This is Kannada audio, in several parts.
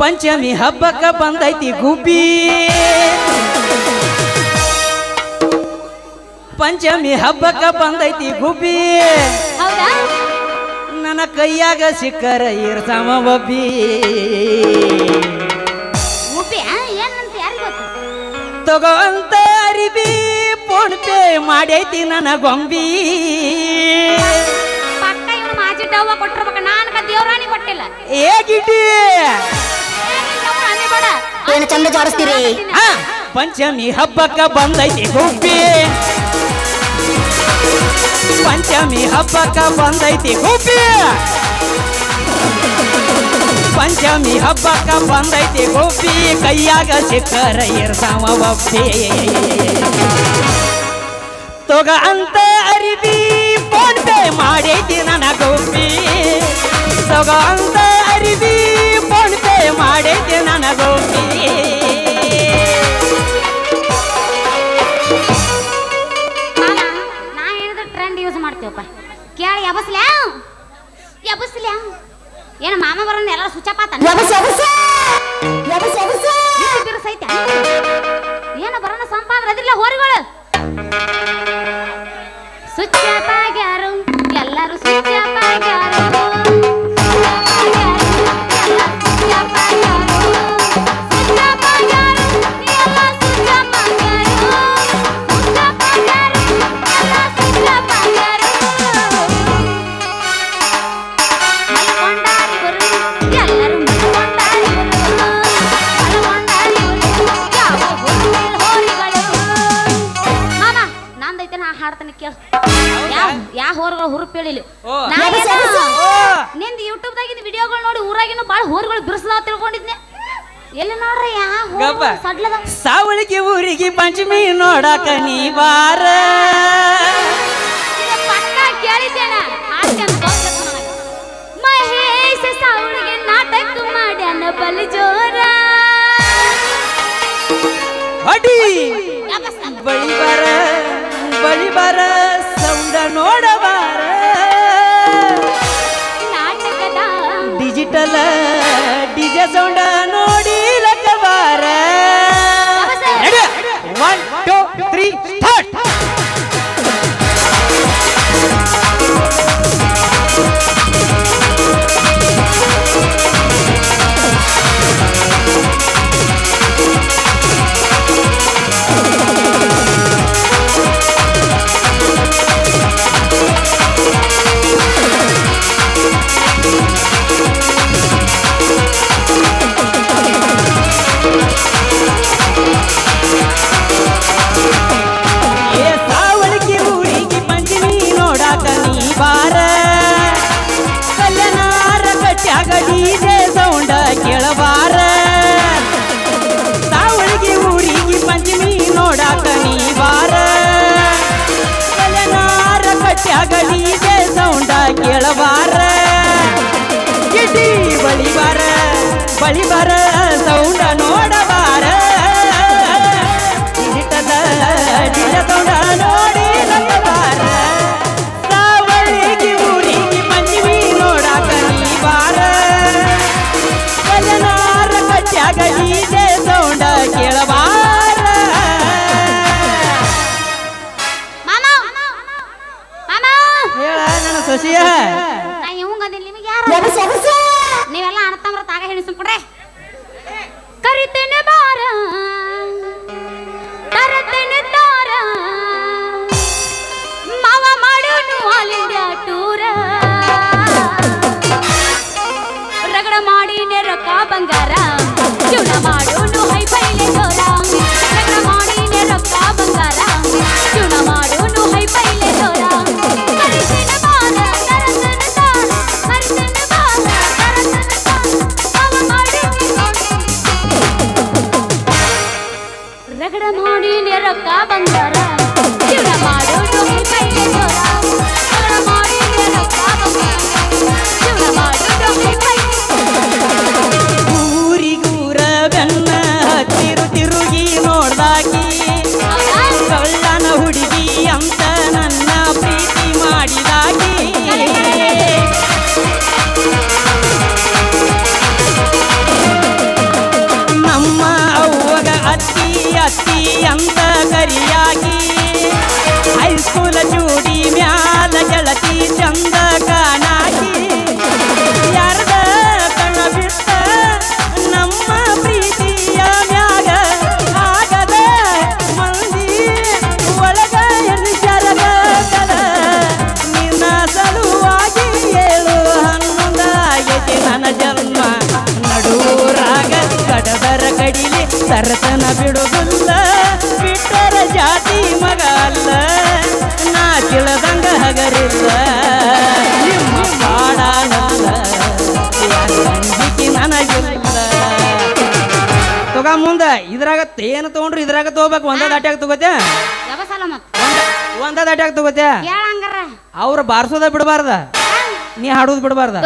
ಪಂಚಮಿ ಹಬ್ಬಕ್ಕ ಬಂದೈತಿ ಗುಬ್ಬಿ. ಪಂಚಮಿ ಹಬ್ಬಕ್ಕ ಬಂದೈತಿ ಗುಬ್ಬಿ. ನನ್ನ ಕೈಯಾಗ ಸಿಕ್ಕರ ಇರ್ತಾವ ಒಬ್ಬಿ. ತಗೋಂತ ಅರಿಬಿ ಫೋನ್ ಪೇ ಮಾಡೈತಿ ನನ್ನ ಗೊಂಬಿ. ಕೊಟ್ಟಿರ್ಬೇಕು ನಾನು ದೇವ್ರಾಣಿ ಕೊಟ್ಟಿಲ್ಲ. ಬೇಡ ಏನು ಚಂದ ಜಾಡಿಸ್ತೀರಿ? ಪಂಚಮಿ ಹಬ್ಬಕ್ಕ ಬಂದೈತಿ ಗುಬ್ಬಿ ಪಂಚಮಿ ಹಬ್ಬಕ್ಕ ಬಂದೈತಿ ಗುಬ್ಬಿ ಪಂಚಮಿ ಹಬ್ಬಕ್ಕ ಬಂದೈತಿ ಗುಬ್ಬಿ ಕೈಯಾಗ ಸಿಕ್ಕರ ಇರ್ತಾವ ಒಬ್ಬಿ. ತೊಗ ಅಂತ ಅರಿವಿ ಫೋನ್ ಪೇ ಮಾಡೈತಿ ನನ್ನ ಗುಬ್ಬಿ ತೊಗ ಅಂತ ಮಾಮ ನಾ ಟ್ರೆಂಡ್ ಯೂಸ್ ಮಾಡ್ತೀವಪ್ಪ ಕೇಳಿ ಏನು ಮಾಮ ಸುಚ್ಚಪಾತ ಏನು ಬರೋಣ ಸಂಪಾದ್ರ ಅದಿಲ್ಲ ಹೋರಿಗಳು. ಸುಚ್ಚಪಾಗ್ಯಾರು ಹೋರ್ಗಳು ಹುರುಪ್ ಹೇಳಿಲ್ಲ ಓ. ನಾ ಯಬಸ್, ಏನೋ ಯಬಸ್. ನಿಂದ ಯೂಟ್ಯೂಬ್ದಾಗಿನ ವಿಡಿಯೋಗಳು ನೋಡಿ ಊರಾಗಿನ ಬಾಳ ಹೋರ್ಗಳು ಬಿರ್ಸದಾವ ತಿಳ್ಕೊಂಡಿದ್ನೆ. ಎಲ್ಲಿ ನೋಡ್ರಿ ಯಾ ಗಬ್ಬ. ಸಡ್ಲದ? ಸಾವಳಿಗೆ ಊರಿಗೆ ಪಂಚಮಿ ನೋಡಕ ನೀ ಬಾರ. ಪಕ್ಕ ಕೇಳಿದ್ದೇನ? ಗೊತ್ತಿತ್ತು ಸೌಂಡ ಕೇಳಬಾರ ಗಿಡ್ಡಿ ಬಳಿ ರಗಡ ನೋಡಿ ರೊಕ್ಕ ರಗಡ ಮಾಡಿ ಕರಿಯಾಗಿ ಹೈಸ್ಕೂಲ ಜೋಡಿ ಮ್ಯಾಲ ಗೆಳತಿ ಚಂದ ಕಾಣಾಗಿ ಯಾರದ ಕಣ ಬಿಟ್ಟ ನಮ್ಮ ಪ್ರೀತಿಯ ಮ್ಯಾಗ ಆಗದ ಮಂದಿ ಒಳಗ ಜಲಗ ನಿನ್ನ ಸಲುವಾಗಿ ಏಳು ಹನ್ನೊಂದಾಗೈತಿ ನನ್ನ ಜನ್ಮ. ನಡೂರಾಗ ಕಡದರ ಕಡಿಲಿ ಸರತನ ಬಿಡುವುದಿಲ್ಲ ಬಿಟ್ಟರ ಜಾತಿ ಮಗ ಅಲ್ಲ. ನಾ ತಿಳದಂಗ ಹಗರಿಲ್ಲ. ನಿಮ್ಮ ಪಾಡಾನಲ್ಲ ನನಗಿಲ್ಲ. ತಗ ಮುಂದ ಇದ್ರಾಗ ಏನು ತಗೊಂಡ್ರು ಇದ್ರಾಗ ತಗೋಬೇಕು. ಒಂದ ದಾಟ್ಯಾಗ ತಗೋತೆ ಒಂದ ದಾಟ್ಯಾಗ ತಗೋತೆ ಅವ್ರು ಬಾರ್ಸೋದ ಬಿಡಬಾರ್ದ? ನೀ ಹಾಡೋದು ಬಿಡಬಾರ್ದ?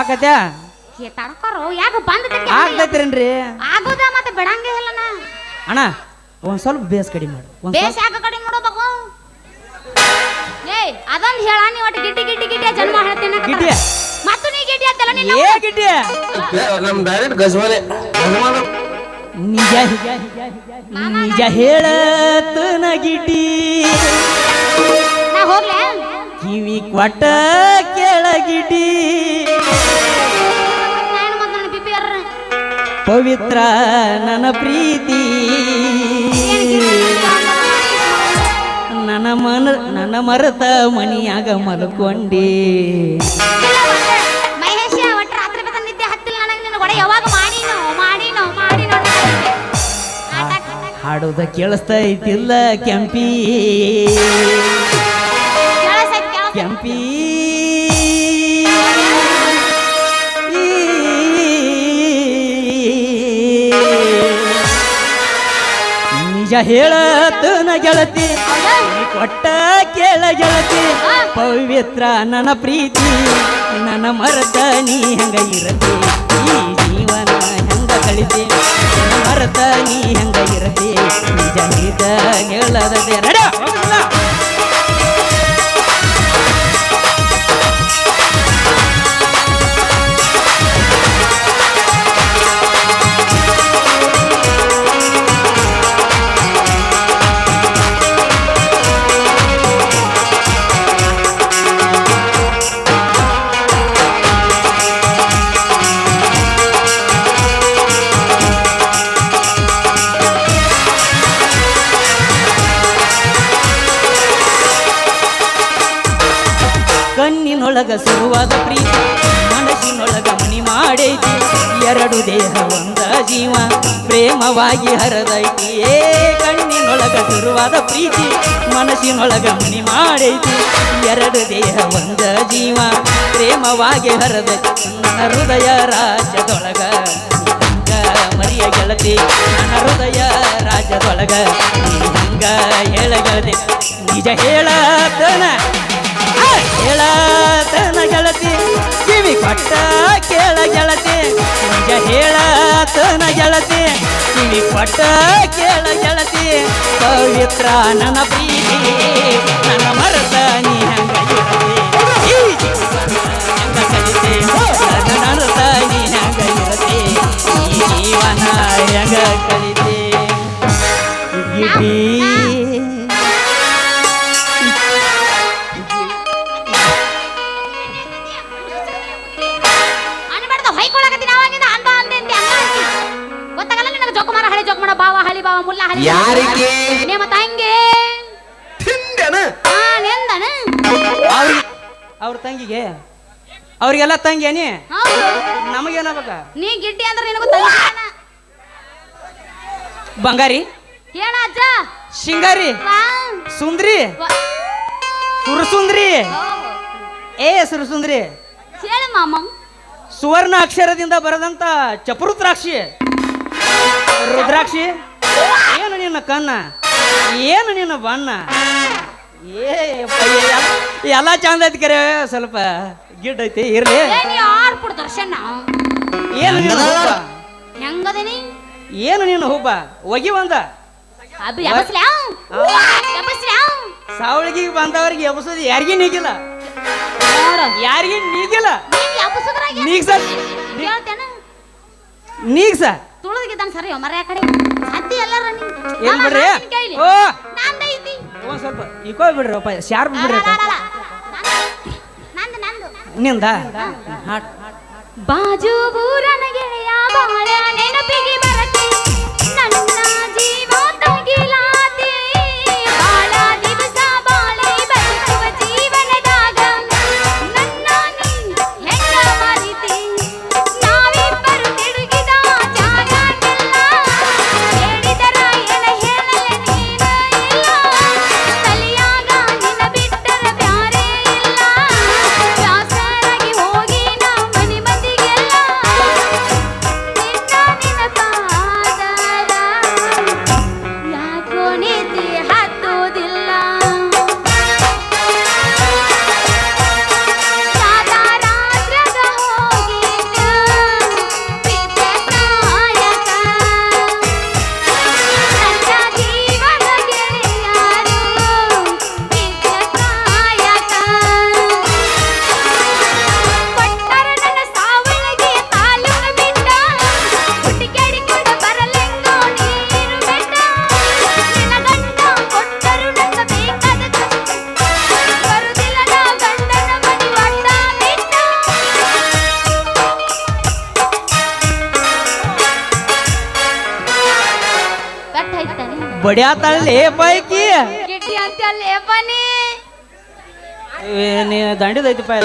ಆಕತ್ಯಾ? ಏ ತಡ್ಕೊರು. ಯಾಕ ಬಂದ ಆಗ್ತೈತ್ರೇನ್ರಿ? ಆಗುದ ಮತ್ತೆ ಬಿಡಂಗೇ ಇಲ್ಲ ನಾ ಅಣ್ಣ ಒಂದ್ ಸ್ವಲ್ಪ ಬೇಸ್ ಕಡಿಮೆ ಮಾಡು. ಒಂದ್ ಬೇಸ್ ಯಾಕೆ ಕಡಿಮೆ ಮಾಡಬೇಕು ಏಯ್ ಅದೊಂದ್ ಹೇಳ ನೀ ಒಟ್ಟು ಗಿಡ್ಡಿ ಗಿಡ್ಡಿ ಗಿಡ್ಡಿ ಜನ್ಮ ಹೇಳ್ತೀನಿ ಗಿಡ್ಡಿ? ಮತ್ತು ನೀ ಗಿಡ್ಡಿ ಅಂತಲ್ಲ ನೀನು ಏ ಗಿಡ್ಡಿ? ನಮ್ ಡೈರೆಕ್ಟ್ ಗಜಮಾನೆ ಗಜಮಾನ ನಿಜ ನಿಜ ಹೇಳತನ ಗಿಡ್ಡಿ. ನಾ ಹೋಗ್ಲೆ? ಕಿವಿ ಕೊಟ್ಟ ಬಿಪಿ ಯಾರ ಪವಿತ್ರ ನನ್ನ ಪ್ರೀತಿ. ಮನ ನನ್ನ ಮರತ ಮನಿಯಾಗ ಮಲ್ಕೊಂಡಿ. ಮಹೇಶ ಒಟ್ಟು ಇದ್ದಿಲ್ಲ ಬೆತ್ತ ನಿದ್ದೆ ಹತ್ತಿಲ್ಲ ನನಗೆ ನಿನ್ನ ಒಡೆ ಯಾವಾಗ ಮಾಡಿನೋ ಮಾಡಿನೋ ಮಾಡಿನೋ ಅಂತ ಅಂತಿದ್ದೆ. ಆಟ ಆಟ- ಹಾಡುದ ಕೆಂಪಿ. ಕೇಳಿಸೈತ್ ಕೇಳಿಸೈತ್. ಕೆಂಪಿ. ನಿಜ ಹೇಳತನ ಗೆಳತಿ. ಕೊಟ್ಟ ಕೇಳ ಗೆಳತಿ ಪವಿತ್ರ ನನ್ನ ಪ್ರೀತಿ ನನ್ನ ಮರತ ನೀ ಹೆಂಗ ಇರತಿ? ಈ ಜೀವನ ಹೆಂಗ ಕಳಿತಿ? ನನ್ನ ಮರತ ನೀ ಹೆಂಗ ಇರತಿ? ನಿಜ ನಿಜ ಹೇಳದೆ ನಡ ಕಣ್ಣಿನೊಳಗ ಸುರುವಾದ ಪ್ರೀತಿ, ಮನಸ್ಸಿನೊಳಗ ಮನಿ ಮಾಡೈತಿ. ಎರಡು ದೇಹ, ಒಂದ ಜೀವ, ಪ್ರೇಮವಾಗಿ ಹರದೈತಿ. ಏ, ಕಣ್ಣಿನೊಳಗ ಸುರುವಾದ ಪ್ರೀತಿ, ಮನಸ್ಸಿನೊಳಗ ಮನಿ ಮಾಡೈತಿ. ಎರಡು ದೇಹ, ಒಂದ ಜೀವ, ಪ್ರೇಮವಾಗಿ ಹರದೈತಿ. ನನ್ನ ಹೃದಯ ರಾಜ್ಯದೊಳಗ ಮರಿಯ ಗೆಳತಿ. ನನ್ನ ಹೃದಯ ರಾಜ್ಯದೊಳಗ ಹಂಗ ನಿಜ ಹೇಳತನ ಹೇಳತನ ಗೆಳತಿ ಕಿವಿ ಕೊಟ್ಟ ಕೇಳ ಗೆಳತಿ ನಿಜ ಹೇಳತನ ಗೆಳತಿ ಕಿವಿ ಕೊಟ್ಟ ಕೇಳ ಗೆಳತಿ ಪವಿತ್ರ ನನ್ನ ಪ್ರೀತಿ ನನ್ನ ಮರತ ನೀ ಹಂಗ ಜೀವನ ಹೆಂಗ ಕಲಿತೆ. ಜೋಕುಮಾರ ಹಳಿ ಜೋಕುಮಾರ ಬಾವ ಹಳಿ ಬಾವ ಮುಲ್ಲ ಹಳಿ ಯಾರಿಗೆ? ನಿಮ್ಮ ತಂಗಿ. ತಿಂದನ? ಆ ನೆಂದನ? ಅವ್ರ ತಂಗಿಗೆ? ಅವ್ರಿಗೆಲ್ಲ ತಂಗಿ ನೀ ಹೌದು. ನಮಗೇನಾಗಬೇಕ? ನೀ ಗಿಡ್ಡಿ ಅಂದ್ರೆ ನಿನಗೂ ತಂಗಿ. ಬಂಗಾರಿ? ಏನ ಅಜ್ಜ? ಶಿಂಗಾರಿ. ಸುಂದ್ರಿ. ಸುರಸುಂದ್ರಿ. ಏ ಸುರಸುಂದ್ರಿ? ಹೇಳು ಮಾಮ. ಸುವರ್ಣ ಅಕ್ಷರದಿಂದ ಬರೆದಂತ ಚಪರುದ್ರಾಕ್ಷಿ. ರುದ್ರಾಕ್ಷಿ? ಏನು ನಿನ್ನ ಕನ್ನ ಏನು ನಿನ್ನ ಬಣ್ಣ? ಏ ಎಲ್ಲ- ಚಂದ ಐತಿ ಕರೆ ಸ್ವಲ್ಪ ಗಿಡ್ ಐತಿ ಇರ್ಲಿ. ದರ್ಶನ. ಏನು ನಿನ್ನ ಹುಬ್ಬ? ಹೆಂಗದೀನಿ ಏನು ನಿನ್ನ ಹುಬ್ಬ? ಒಗಿ ಒಂದ ಅಬ್ಬಿ ಎಬಸ್ಲ್ಯಾ ಎಬಸ್ಲ್ಯಾ ಸಾವಳಿಗೆ ಬಂದವ್ರಿಗೆ ಎಬಸೋದು ಯಾರಿಗೂ ನೀಗಿಲ್ಲ. ನೋಡ. ಯಾರಿಗೂ ನೀಗಿಲ್ಲ. ಎಬಸದ್ರಾಗ? ನೀಗ್ಸ. ಹೇಳ್ತೇನ ನೀಗ್ಸ. ತುಳಿದಿದ್ದಾನ ಸರಿ ಮರ ಆ ಕಡೆ. ಮಂದಿ ಎಲ್ಲಾರ ಏನ್ ಬಿಡ್ರಿ? ಓ! ನಂದೈತಿ ಒಂದ್ ಸ್ವಲ್ಪ ಇಕೋ ಬಿಡ್ರಿ ಅಪ್ಪ ಶಾರ್ಪ್ ಬಿಡ್ರಿ. ನಂದು ನಂದು ನಿಂದ. ಹಾಟ್ ಬಾಜು ಊರನ ಆಯ್ತಾನೆ ಬಡಿಯಾತಳ್ಳಿ ಪೈಕಿ. ಗಿಡ್ಡಿ ಅಂತ ಅಲ್ಲೇ ಬನ್ನಿ. ಏ, ನೀ ದಂಡಿದೈತಿ ಪೈ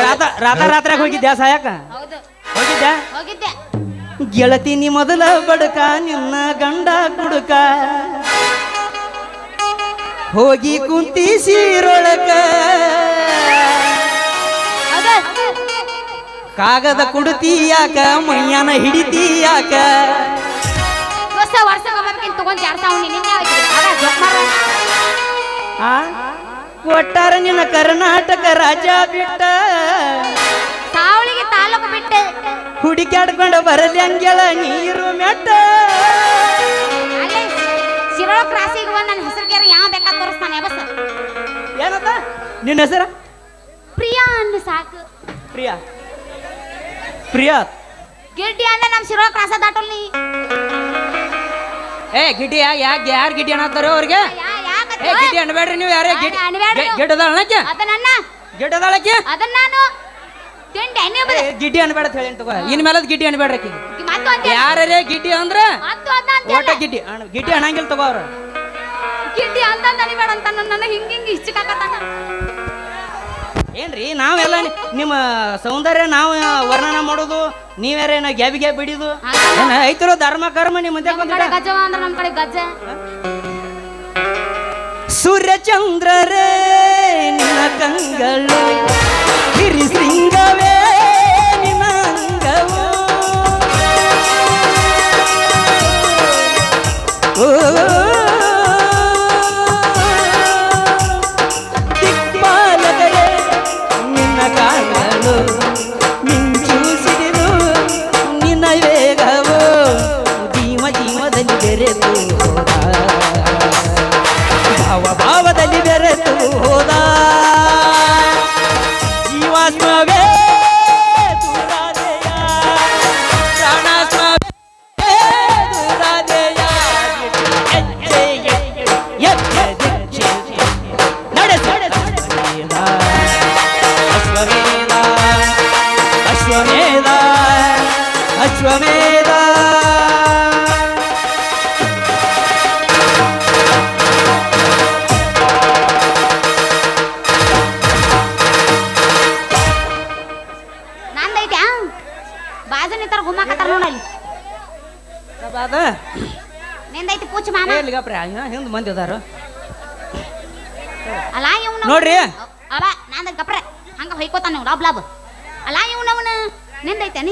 ರಾತ ರಾತ ರಾತ್ರಿ ಹೋಗಿದ್ಯಾ ಸಾಯಕ? ಹೌದು. ಹೋಗಿದ್ಯಾ? ಹೋಗಿದ್ದೆ. ಗೆಳತಿ ನೀ ಮೊದಲ ಬಡಕ ನಿನ್ನ ಗಂಡ ಕುಡುಕ. ಹೋಗಿ ಕುಂತಿ ಸೀರೊಳಕ ಕಾಗದ ಕುಡತಿ ಯಾಕ ಮೈಯಾನ ಹಿಡಿತಿ ಯಾಕ ತಗೊಂಡ್ ಎರಡ್ ಸಾವಿರ ನಿನ್ನೆ ಆ? ಕೊಟ್ಟಾರ ನಿನ್ನ ಕರ್ನಾಟಕ ರಾಜ ಬಿಟ್ಟ. ಸಾವಳಿಗೆ ತಾಲೂಕು ಬಿಟ್ಟೆ. ಹುಡುಕ್ಯಾಡ್ಕೊಂಡು ಬರಲಿ ಹಂಗೆಳ ನೀರು ಮೆಟ್ಟ. ಅಲ್ಲೇ ಶಿರೋಳ ಕ್ರಾಸಿಗೆ ಬಂದು ನನ್ನ ಹೆಸರು ಕೇರಿ ಯಾವ ಬೇಕಾದ ತೋರಿಸ್ತಾನೆ ಬಸ್. ಏನಂತ? ನಿನ್ನ ಹೆಸರ? ಪ್ರಿಯಾ ಅನ್ನು ಸಾಕು. ಪ್ರಿಯಾ? ಪ್ರಿಯಾ? ಗಿಡ್ಡಿ ಅಂದ್ರೆ ನಮ್ಮ ಶಿರೋಳ ಕ್ರಾಸ ದಾಟಲ್ಲಿ ಏ ಗಿಡ್ಡಿ ಯಾಕೆ ಯಾರು ಗಿಡ್ಡಿ ಅನ್ನತ್ತಾರ ಅವ್ರಿಗೆ? ಏ ಗಿಡ್ಡಿ ಅನ್ಬೇಡ್ರಿ ನೀವು ಯಾರೇ ಗಿಡ್ಡಿ ಗಿಡ್ಡದ ಅಣ್ಣಕ್ಕೆ? ಅದನ್ನ ಅದನ್ನ ನಾನು ತಿಂಡಿ ಬದ ಗಿಡ್ಡಿ ಅನ್ಬೇಡ ಅಂತ ಹೇಳಿ ತಗೋ. ಇನ್ ಮೇಲೆ ಗಿಡ್ಡಿ ಅನ್ಬೇಡ್ರಿ ಆಕಿ. ಮತ್ತು ಅಂತ ಯಾರೇ ಗಿಡ್ಡಿ ಅಂದ್ರ ಮತ್ತು ಅದ ಅಂತ ಓಟ ಗಿಡ್ಡಿ ಅಣ್ಣ ಗಿಡ್ಡಿ ಅನ್ನಂಗಿಲ್ಲ ತಗೋ ಅವ್ರ. ಗಿಡ್ಡಿ ಅಂತ ಅನಿಬೇಡ ಅಂತ ನನ್ನ ಹಿಂಗ ಹಿಂಗ ಹಿಚ್ಕಾಕತ್ತಾನ ಏನ್ರಿ ನಾವೆಲ್ಲ ನಿಮ್ಮ ಸೌಂದರ್ಯ ನಾವು ವರ್ಣನ ಮಾಡೋದು ನೀವ್ಯಾರೇನ ಗ್ಯಾಬಿ ಗ್ಯಾಬ್ ಬಿಡಿದು ಐತಿರೋ ಧರ್ಮ ಕರ್ಮ ನಿಮ್ಮ ಮುಂದೆ ಸೂರ್ಯ ಗಜವ ಅಂದ್ರೆ ನಮ್ಮ ಕಡೆ ಗಜ್ಜ ಸೂರ್ಯಚಂದ್ರರೇ ನಿನ್ನ ಕಂಗಳು ಬೆರೆತು ಹೋದ ಗಪ್ರ ಹಿಂದ್ ಮಂದಿ ಅದಾರ. ಅಲ್ಲ ಇವನು ನೋಡ್ರಿ. ಅಲ್ಲ ನಂದ ಗಪ್ರೆ ಹಂಗ ಹೊಯ್ಕೋತಾನ ಲಾಬ್. ಲಾಬ್ ಅಲ್ಲ ಇವನವನು ನಿಂದೈತೆ